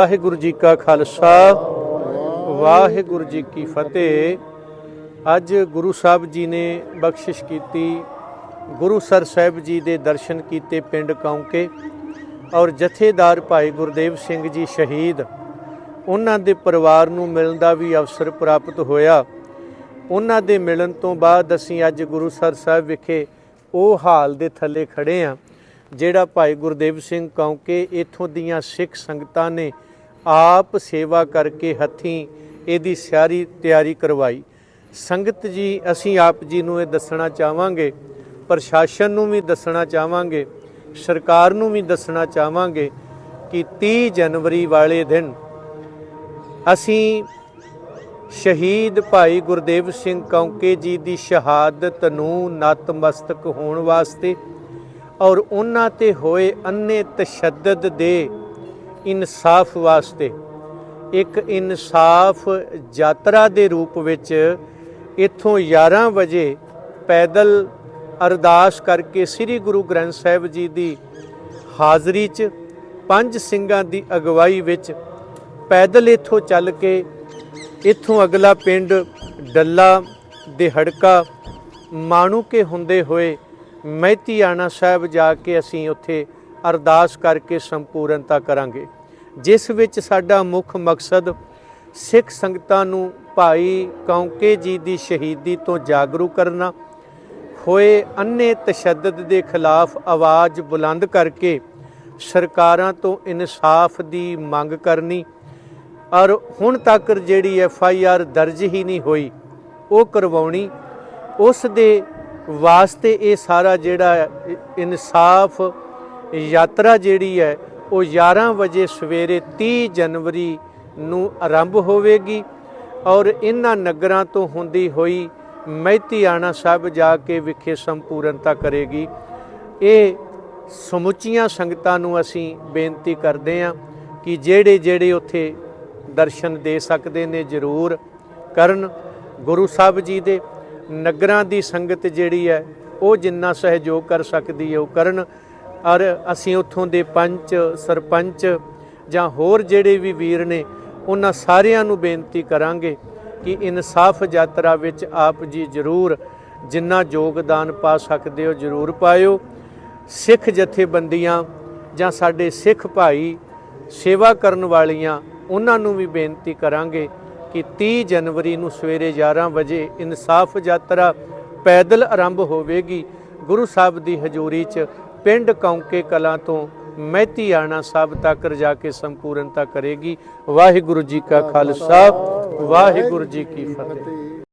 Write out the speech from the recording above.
ਵਾਹਿਗੁਰੂ ਜੀ ਕਾ ਖਾਲਸਾ, ਵਾਹਿਗੁਰੂ ਜੀ ਕੀ ਫਤਿਹ। ਅੱਜ ਗੁਰੂ ਸਾਹਿਬ ਜੀ ਨੇ ਬਖਸ਼ਿਸ਼ ਕੀਤੀ, ਗੁਰੂ ਸਰ ਸਾਹਿਬ ਜੀ ਦੇ ਦਰਸ਼ਨ ਕੀਤੇ ਪਿੰਡ ਕੌਂਕੇ ਔਰ ਜਥੇਦਾਰ ਭਾਈ ਗੁਰਦੇਵ ਸਿੰਘ ਜੀ ਸ਼ਹੀਦ। ਉਹਨਾਂ ਦੇ ਪਰਿਵਾਰ ਨੂੰ ਮਿਲਣ ਦਾ ਵੀ ਅਵਸਰ ਪ੍ਰਾਪਤ ਹੋਇਆ। ਉਹਨਾਂ ਦੇ ਮਿਲਣ ਤੋਂ ਬਾਅਦ ਅਸੀਂ ਅੱਜ ਗੁਰੂ ਸਰ ਸਾਹਿਬ ਵਿਖੇ ਉਹ ਹਾਲ ਦੇ ਥੱਲੇ ਖੜੇ ਆ, ਜਿਹੜਾ ਭਾਈ ਗੁਰਦੇਵ ਸਿੰਘ ਕੌਂਕੇ ਇਥੋਂ ਦੀਆਂ ਸਿੱਖ ਸੰਗਤਾਂ ਨੇ ਆਪ ਸੇਵਾ ਕਰਕੇ ਹੱਥੀਂ ਇਹਦੀ ਸਾਰੀ ਤਿਆਰੀ ਕਰਵਾਈ। ਸੰਗਤ ਜੀ, ਅਸੀਂ ਆਪ ਜੀ ਨੂੰ ਇਹ ਦੱਸਣਾ ਚਾਹਾਂਗੇ, ਪ੍ਰਸ਼ਾਸਨ ਨੂੰ ਵੀ ਦੱਸਣਾ ਚਾਹਾਂਗੇ, ਸਰਕਾਰ ਨੂੰ ਵੀ ਦੱਸਣਾ ਚਾਹਾਂਗੇ ਕਿ 30 ਜਨਵਰੀ ਵਾਲੇ ਦਿਨ ਅਸੀਂ ਸ਼ਹੀਦ ਭਾਈ ਗੁਰਦੇਵ ਸਿੰਘ ਕੌਂਕੇ ਜੀ ਦੀ ਸ਼ਹਾਦਤ ਨੂੰ ਨਤਮਸਤਕ ਹੋਣ ਵਾਸਤੇ ਔਰ ਉਹਨਾਂ ਤੇ ਹੋਏ ਅੰਨੇ ਤਸ਼ੱਦਦ ਦੇ ਇਨਸਾਫ ਵਾਸਤੇ। ਇੱਕ ਇਨਸਾਫ ਯਾਤਰਾ ਦੇ ਰੂਪ ਵਿੱਚ ਇੱਥੋਂ 11 ਵਜੇ ਪੈਦਲ ਅਰਦਾਸ ਕਰਕੇ ਸ੍ਰੀ ਗੁਰੂ ਗ੍ਰੰਥ ਸਾਹਿਬ ਜੀ ਦੀ ਹਾਜ਼ਰੀ 'ਚ ਪੰਜ ਸਿੰਘਾਂ ਦੀ ਅਗਵਾਈ ਵਿੱਚ ਪੈਦਲ ਇੱਥੋਂ ਚੱਲ ਕੇ ਇੱਥੋਂ ਅਗਲਾ ਪਿੰਡ ਡੱਲਾ ਦੇ ਹੜਕਾ ਮਾਣੂ ਕੇ ਹੁੰਦੇ ਹੋਏ ਮਹਿਤੀਆਣਾ ਸਾਹਿਬ ਜਾ ਕੇ ਅਸੀਂ ਉੱਥੇ ਅਰਦਾਸ ਕਰਕੇ ਸੰਪੂਰਨਤਾ ਕਰਾਂਗੇ। ਜਿਸ ਵਿੱਚ ਸਾਡਾ ਮੁੱਖ ਮਕਸਦ ਸਿੱਖ ਸੰਗਤਾਂ ਨੂੰ ਭਾਈ ਕੌਂਕੇ ਜੀ ਦੀ ਸ਼ਹੀਦੀ ਤੋਂ ਜਾਗਰੂਕ ਕਰਨਾ, ਹੋਏ ਅੰਨੇ ਤਸ਼ੱਦਦ ਦੇ ਖਿਲਾਫ ਆਵਾਜ਼ ਬੁਲੰਦ ਕਰਕੇ ਸਰਕਾਰਾਂ ਤੋਂ ਇਨਸਾਫ ਦੀ ਮੰਗ ਕਰਨੀ। ਔਰ ਹੁਣ ਤੱਕ ਜਿਹੜੀ ਐਫ ਆਈ ਆਰ ਦਰਜ ਹੀ ਨਹੀਂ ਹੋਈ, ਉਹ ਕਰਵਾਉਣੀ। ਉਸ ਦੇ ਵਾਸਤੇ ਇਹ ਸਾਰਾ ਜਿਹੜਾ ਇਨਸਾਫ ਯਾਤਰਾ ਜਿਹੜੀ ਹੈ, ਉਹ 11 ਵਜੇ ਸਵੇਰੇ 30 ਜਨਵਰੀ ਨੂੰ ਆਰੰਭ ਹੋਵੇਗੀ ਔਰ ਇਹਨਾਂ ਨਗਰਾਂ ਤੋਂ ਹੁੰਦੀ ਹੋਈ ਮਹਿਤੀਆਣਾ ਸਾਹਿਬ ਜਾ ਕੇ ਵਿਖੇ ਸੰਪੂਰਨਤਾ ਕਰੇਗੀ। ਇਹ ਸਮੁੱਚੀਆਂ ਸੰਗਤਾਂ ਨੂੰ ਅਸੀਂ ਬੇਨਤੀ ਕਰਦੇ ਹਾਂ ਕਿ ਜਿਹੜੇ ਜਿਹੜੇ ਉੱਥੇ ਦਰਸ਼ਨ ਦੇ ਸਕਦੇ ਨੇ ਜ਼ਰੂਰ ਕਰਨ। ਗੁਰੂ ਸਾਹਿਬ ਜੀ ਦੇ ਨਗਰਾਂ ਦੀ ਸੰਗਤ ਜਿਹੜੀ ਹੈ, ਉਹ ਜਿੰਨਾ ਸਹਿਯੋਗ ਕਰ ਸਕਦੀ ਹੈ, ਉਹ ਕਰਨ। ਔਰ ਅਸੀਂ ਉੱਥੋਂ ਦੇ ਪੰਚ, ਸਰਪੰਚ ਜਾਂ ਹੋਰ ਜਿਹੜੇ ਵੀ ਵੀਰ ਨੇ, ਉਹਨਾਂ ਸਾਰਿਆਂ ਨੂੰ ਬੇਨਤੀ ਕਰਾਂਗੇ ਕਿ ਇਨਸਾਫ ਯਾਤਰਾ ਵਿੱਚ ਆਪ ਜੀ ਜ਼ਰੂਰ ਜਿੰਨਾ ਯੋਗਦਾਨ ਪਾ ਸਕਦੇ ਹੋ ਜ਼ਰੂਰ ਪਾਇਓ। ਸਿੱਖ ਜਥੇਬੰਦੀਆਂ ਜਾਂ ਸਾਡੇ ਸਿੱਖ ਭਾਈ ਸੇਵਾ ਕਰਨ ਵਾਲੀਆਂ, ਉਹਨਾਂ ਨੂੰ ਵੀ ਬੇਨਤੀ ਕਰਾਂਗੇ ਕਿ 30 ਜਨਵਰੀ ਨੂੰ ਸਵੇਰੇ 11 ਵਜੇ ਇਨਸਾਫ ਯਾਤਰਾ ਪੈਦਲ ਆਰੰਭ ਹੋਵੇਗੀ। ਗੁਰੂ ਸਾਹਿਬ ਦੀ ਹਜ਼ੂਰੀ 'ਚ ਪਿੰਡ ਕੌਂਕੇ ਕਲਾਂ ਤੋਂ ਮਹਿਤੀਆਣਾ ਸਾਹਿਬ ਤੱਕ ਜਾ ਕੇ ਸੰਪੂਰਨਤਾ ਕਰੇਗੀ। ਵਾਹਿਗੁਰੂ ਜੀ ਕਾ ਖਾਲਸਾ, ਵਾਹਿਗੁਰੂ ਜੀ ਕੀ ਫਤਿਹ।